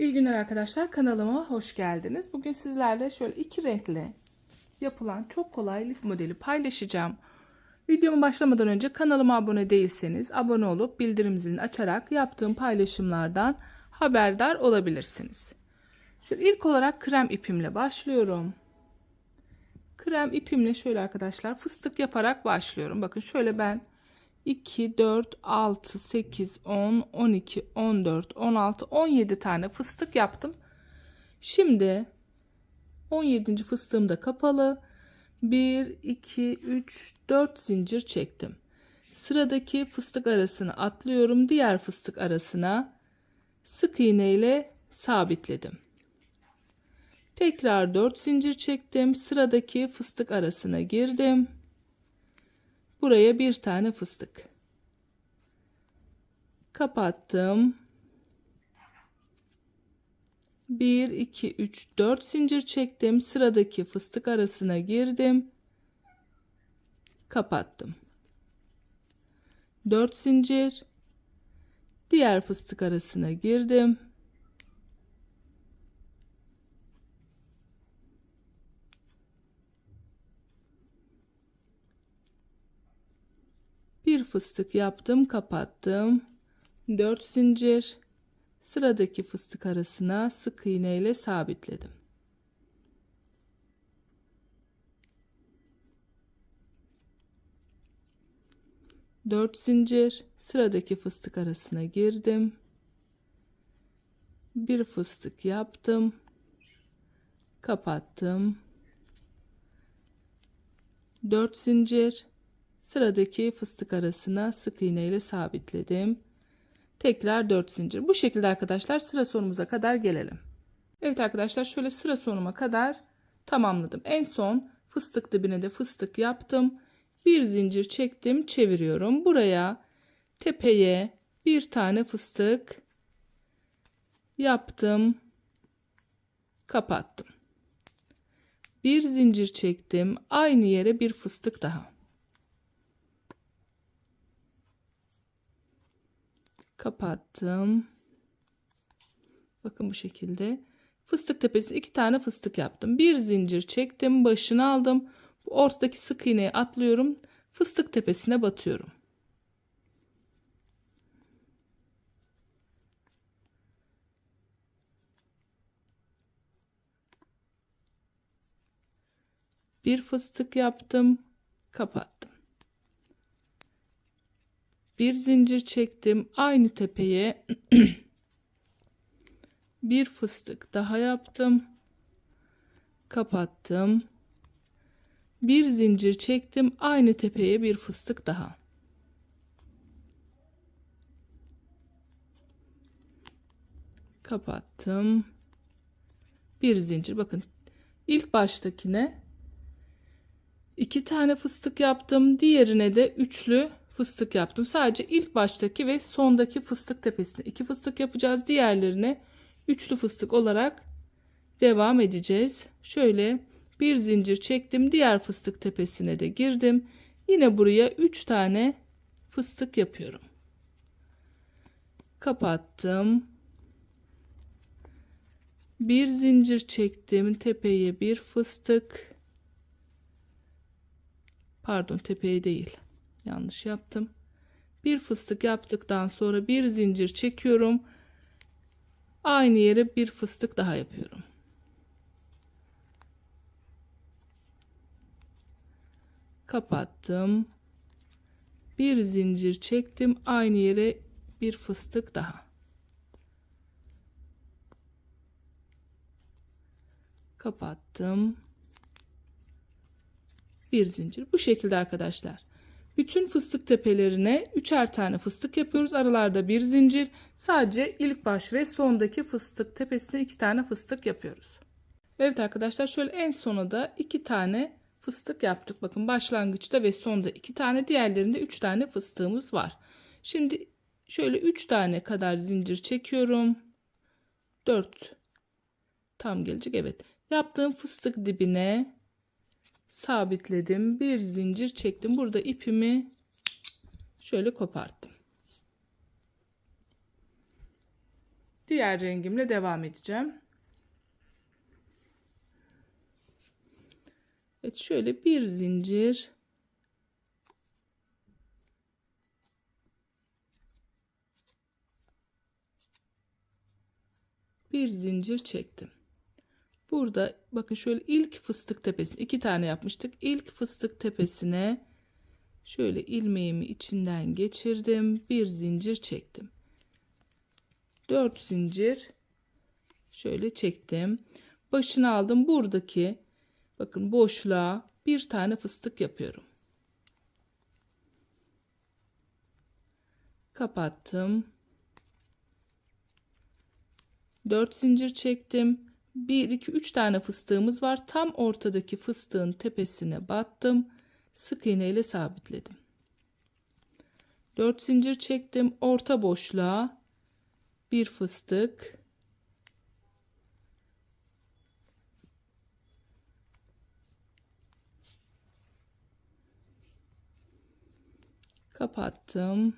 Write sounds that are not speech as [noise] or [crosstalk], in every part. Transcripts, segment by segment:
İyi günler arkadaşlar. Kanalıma hoş geldiniz. Bugün sizlerle şöyle iki renkli yapılan çok kolay lif modeli paylaşacağım. Videomu başlamadan önce kanalıma abone değilseniz abone olup bildirim zilini açarak yaptığım paylaşımlardan haberdar olabilirsiniz. Şöyle ilk olarak krem ipimle başlıyorum. Krem ipimle şöyle arkadaşlar fıstık yaparak başlıyorum. Bakın şöyle ben 2, 4, 6, 8, 10, 12, 14, 16, 17 tane fıstık yaptım. Şimdi 17. fıstığım da kapalı. 1, 2, 3, 4 zincir çektim. Sıradaki fıstık arasını atlıyorum. Diğer fıstık arasına sık iğne ile sabitledim. Tekrar 4 zincir çektim. Sıradaki fıstık arasına girdim. Buraya bir tane fıstık. Kapattım. 1, 2, 3, 4 zincir çektim. Sıradaki fıstık arasına girdim. Kapattım. 4 zincir. Diğer fıstık arasına girdim. Bir fıstık yaptım, kapattım. 4 zincir. Sıradaki fıstık arasına sık iğne ile sabitledim. Dört zincir sıradaki fıstık arasına girdim. Bir fıstık yaptım. Kapattım. Dört zincir sıradaki fıstık arasına sık iğne ile sabitledim. Tekrar 4 zincir. Bu şekilde arkadaşlar sıra sonumuza kadar gelelim. Evet arkadaşlar şöyle sıra sonuma kadar tamamladım. En son fıstık dibine de fıstık yaptım. Bir zincir çektim, çeviriyorum. Buraya tepeye bir tane fıstık yaptım. Kapattım. Bir zincir çektim. Aynı yere bir fıstık daha. Kapattım. Bakın bu şekilde. Fıstık tepesine iki tane fıstık yaptım. Bir zincir çektim, başını aldım. Bu ortadaki sık iğneyi atlıyorum. Fıstık tepesine batıyorum. Bir fıstık yaptım, kapattım. Bir zincir çektim. Aynı tepeye [clears throat] bir fıstık daha yaptım. Kapattım. Bir zincir çektim. Aynı tepeye bir fıstık daha. Kapattım. Bir zincir. Bakın ilk baştakine iki tane fıstık yaptım. Diğerine de üçlü fıstık yaptım. Sadece ilk baştaki ve sondaki fıstık tepesine iki fıstık yapacağız. Diğerlerine üçlü fıstık olarak devam edeceğiz. Şöyle bir zincir çektim. Diğer fıstık tepesine de girdim. Yine buraya üç tane fıstık yapıyorum. Kapattım. Bir zincir çektim. Tepeye bir fıstık. Pardon tepeye değil. Yanlış yaptım. Bir fıstık yaptıktan sonra bir zincir çekiyorum. Aynı yere bir fıstık daha yapıyorum. Kapattım. Bir zincir çektim. Aynı yere bir fıstık daha. Kapattım. Bir zincir. Bu şekilde arkadaşlar. Bütün fıstık tepelerine üçer tane fıstık yapıyoruz. Aralarda bir zincir. Sadece ilk baş ve sondaki fıstık tepesine iki tane fıstık yapıyoruz. Evet arkadaşlar şöyle en sona da iki tane fıstık yaptık. Bakın başlangıçta ve sonda iki tane diğerlerinde üç tane fıstığımız var. Şimdi şöyle üç tane kadar zincir çekiyorum. Dört tam gelecek evet. Yaptığım fıstık dibine sabitledim. Bir zincir çektim. Burada ipimi şöyle koparttım. Diğer rengimle devam edeceğim. Evet şöyle bir zincir bir zincir çektim. Burada bakın şöyle ilk fıstık tepesine iki tane yapmıştık. İlk fıstık tepesine şöyle ilmeğimi içinden geçirdim. Bir zincir çektim. Dört zincir şöyle çektim. Başını aldım. Buradaki bakın boşluğa bir tane fıstık yapıyorum. Kapattım. 4 zincir çektim. 1 2 3 tane fıstığımız var. Tam ortadaki fıstığın tepesine battım. Sık iğne ile sabitledim. 4 zincir çektim. Orta boşluğa bir fıstık. Kapattım.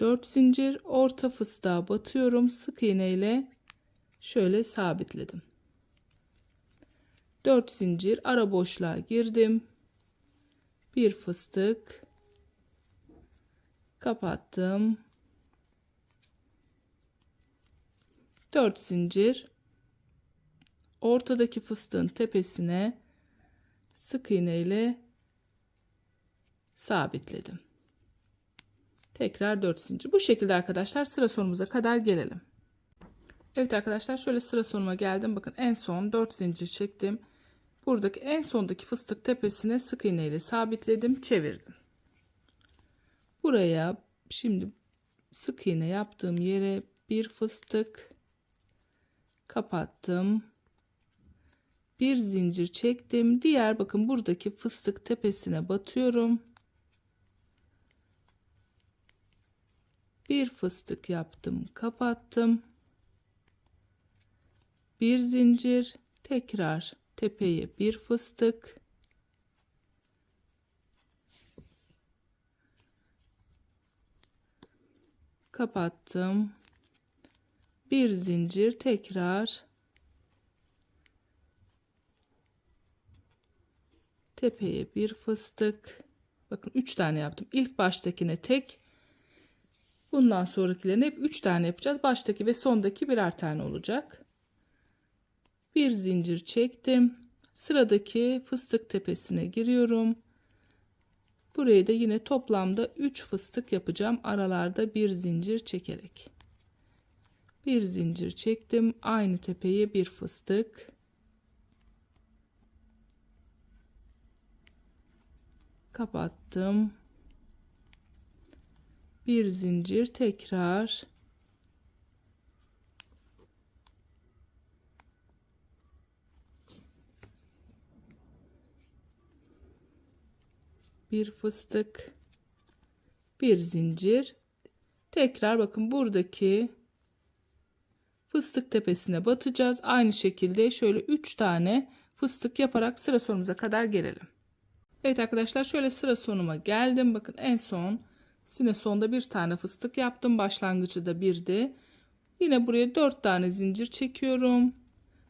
4 zincir orta fıstığa batıyorum. Sık iğne ile şöyle sabitledim. 4 zincir ara boşluğa girdim. Bir fıstık kapattım. 4 zincir ortadaki fıstığın tepesine sık iğne ile sabitledim. Tekrar 4 zincir. Bu şekilde arkadaşlar sıra sonumuza kadar gelelim. Evet arkadaşlar şöyle sıra sonuma geldim. Bakın en son 4 zincir çektim. Buradaki en sondaki fıstık tepesine sık iğne ile sabitledim. Çevirdim. Buraya şimdi sık iğne yaptığım yere bir fıstık kapattım. Bir zincir çektim. Diğer bakın buradaki fıstık tepesine batıyorum. Bir fıstık yaptım kapattım. Bir zincir tekrar tepeye bir fıstık. Kapattım. Bir zincir tekrar tepeye bir fıstık. Bakın 3 tane yaptım. İlk baştakine tek Bundan sonrakilerini hep 3 tane yapacağız. Baştaki ve sondaki birer tane olacak. Bir zincir çektim. Sıradaki fıstık tepesine giriyorum. Buraya da yine toplamda 3 fıstık yapacağım. Aralarda bir zincir çekerek. Bir zincir çektim. Aynı tepeye bir fıstık. Kapattım bir zincir tekrar. Bir fıstık. Bir zincir. Tekrar bakın buradaki fıstık tepesine batacağız. Aynı şekilde şöyle 3 tane fıstık yaparak sıra sonumuza kadar gelelim. Evet arkadaşlar şöyle sıra sonuma geldim. Bakın en son Yine sonda bir tane fıstık yaptım. Başlangıcı da birdi. Yine buraya dört tane zincir çekiyorum.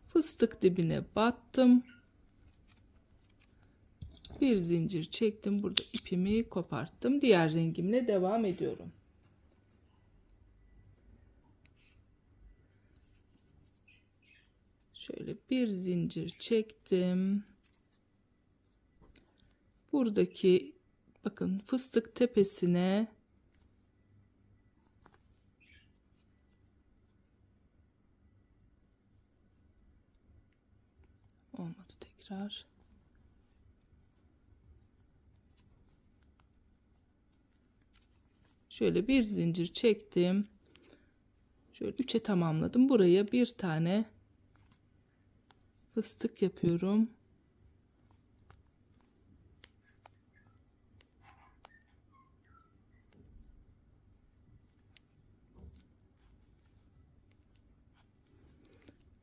Fıstık dibine battım. Bir zincir çektim. Burada ipimi koparttım. Diğer rengimle devam ediyorum. Şöyle bir zincir çektim. Buradaki bakın fıstık tepesine olmadı tekrar. Şöyle bir zincir çektim. Şöyle üçe tamamladım. Buraya bir tane fıstık yapıyorum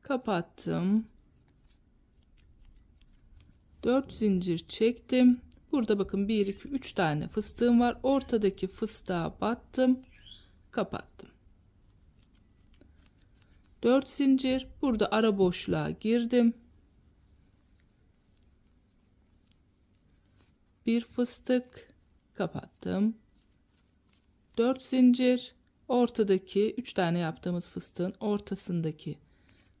kapattım 4 zincir çektim Burada bakın 1 2 3 tane fıstığım var. Ortadaki fıstığa battım. Kapattım. 4 zincir. Burada ara boşluğa girdim. Bir fıstık kapattım. 4 zincir. Ortadaki 3 tane yaptığımız fıstığın ortasındaki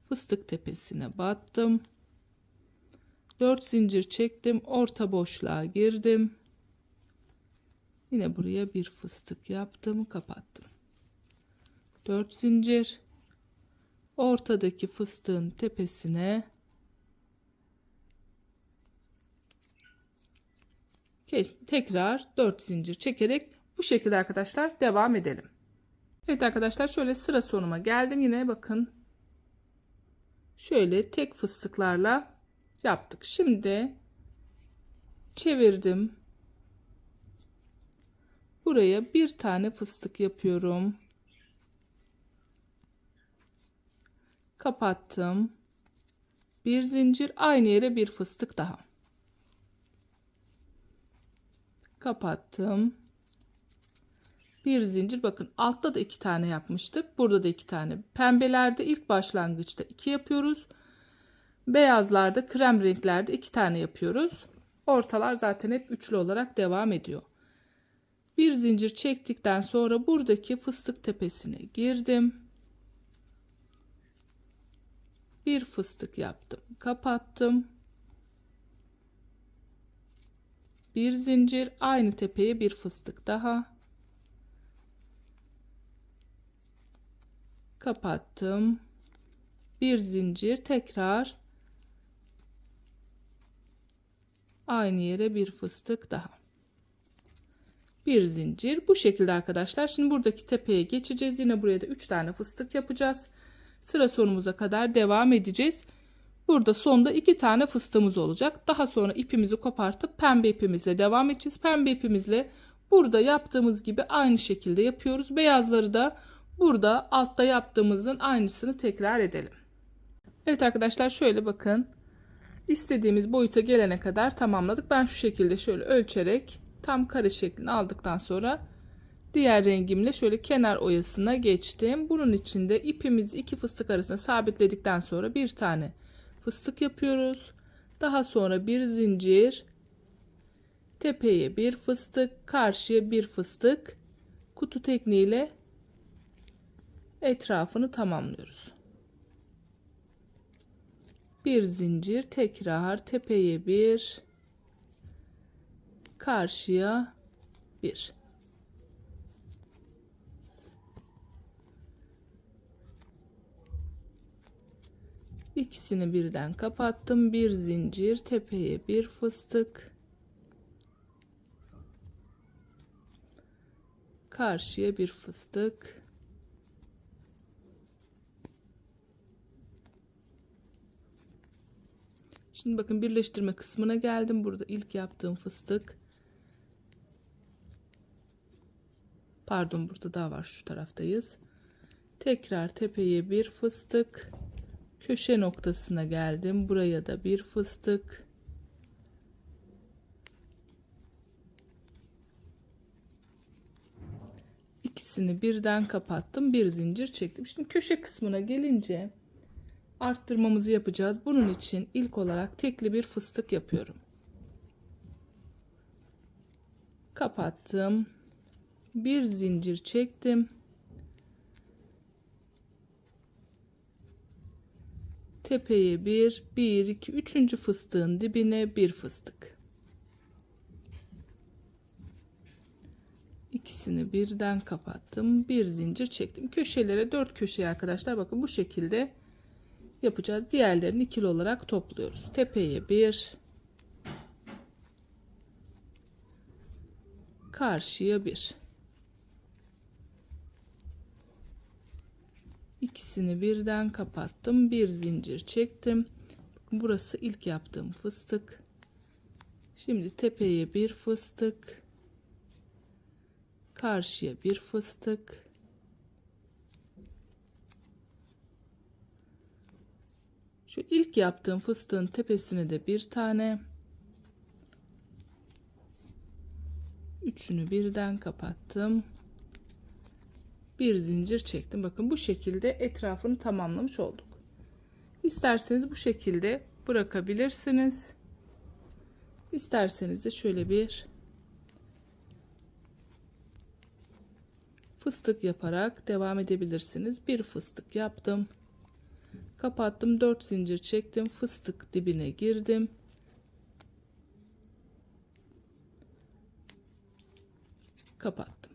fıstık tepesine battım. 4 zincir çektim. Orta boşluğa girdim. Yine buraya bir fıstık yaptım, kapattım. 4 zincir. Ortadaki fıstığın tepesine tekrar 4 zincir çekerek bu şekilde arkadaşlar devam edelim. Evet arkadaşlar şöyle sıra sonuma geldim. Yine bakın şöyle tek fıstıklarla yaptık. Şimdi çevirdim. Buraya bir tane fıstık yapıyorum. Kapattım. Bir zincir aynı yere bir fıstık daha. Kapattım. Bir zincir bakın altta da iki tane yapmıştık. Burada da iki tane. Pembelerde ilk başlangıçta iki yapıyoruz. Beyazlarda krem renklerde iki tane yapıyoruz. Ortalar zaten hep üçlü olarak devam ediyor. Bir zincir çektikten sonra buradaki fıstık tepesine girdim. Bir fıstık yaptım. Kapattım. Bir zincir aynı tepeye bir fıstık daha. Kapattım. Bir zincir tekrar aynı yere bir fıstık daha. Bir zincir bu şekilde arkadaşlar. Şimdi buradaki tepeye geçeceğiz. Yine buraya da 3 tane fıstık yapacağız. Sıra sonumuza kadar devam edeceğiz. Burada sonda 2 tane fıstığımız olacak. Daha sonra ipimizi kopartıp pembe ipimizle devam edeceğiz. Pembe ipimizle burada yaptığımız gibi aynı şekilde yapıyoruz. Beyazları da burada altta yaptığımızın aynısını tekrar edelim. Evet arkadaşlar şöyle bakın istediğimiz boyuta gelene kadar tamamladık. Ben şu şekilde şöyle ölçerek tam kare şeklini aldıktan sonra diğer rengimle şöyle kenar oyasına geçtim. Bunun içinde ipimizi iki fıstık arasında sabitledikten sonra bir tane fıstık yapıyoruz. Daha sonra bir zincir tepeye bir fıstık karşıya bir fıstık kutu tekniğiyle etrafını tamamlıyoruz. Bir zincir tekrar tepeye bir karşıya bir. İkisini birden kapattım. Bir zincir tepeye bir fıstık. Karşıya bir fıstık Şimdi bakın birleştirme kısmına geldim. Burada ilk yaptığım fıstık. Pardon burada daha var şu taraftayız. Tekrar tepeye bir fıstık. Köşe noktasına geldim. Buraya da bir fıstık. İkisini birden kapattım. Bir zincir çektim. Şimdi köşe kısmına gelince arttırmamızı yapacağız. Bunun için ilk olarak tekli bir fıstık yapıyorum. Kapattım. Bir zincir çektim. Tepeye bir, bir, iki, üçüncü fıstığın dibine bir fıstık. İkisini birden kapattım. Bir zincir çektim. Köşelere dört köşeye arkadaşlar bakın bu şekilde yapacağız. Diğerlerini ikili olarak topluyoruz. Tepeye bir, karşıya bir. İkisini birden kapattım. Bir zincir çektim. Burası ilk yaptığım fıstık. Şimdi tepeye bir fıstık. Karşıya bir fıstık. Şu ilk yaptığım fıstığın tepesine de bir tane Üçünü birden kapattım. Bir zincir çektim. Bakın bu şekilde etrafını tamamlamış olduk. İsterseniz bu şekilde bırakabilirsiniz. İsterseniz de şöyle bir fıstık yaparak devam edebilirsiniz. Bir fıstık yaptım. Kapattım. 4 zincir çektim. Fıstık dibine girdim. Kapattım.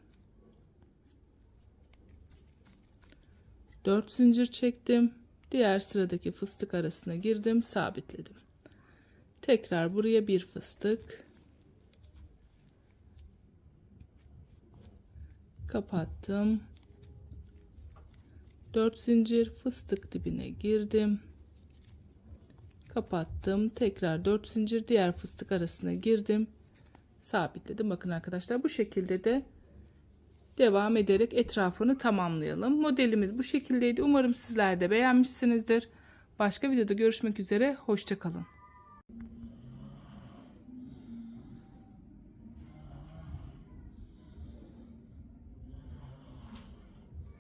4 zincir çektim. Diğer sıradaki fıstık arasına girdim, sabitledim. Tekrar buraya bir fıstık. Kapattım. 4 zincir fıstık dibine girdim. Kapattım. Tekrar 4 zincir diğer fıstık arasına girdim. Sabitledim. Bakın arkadaşlar bu şekilde de devam ederek etrafını tamamlayalım. Modelimiz bu şekildeydi. Umarım sizler de beğenmişsinizdir. Başka videoda görüşmek üzere. Hoşçakalın.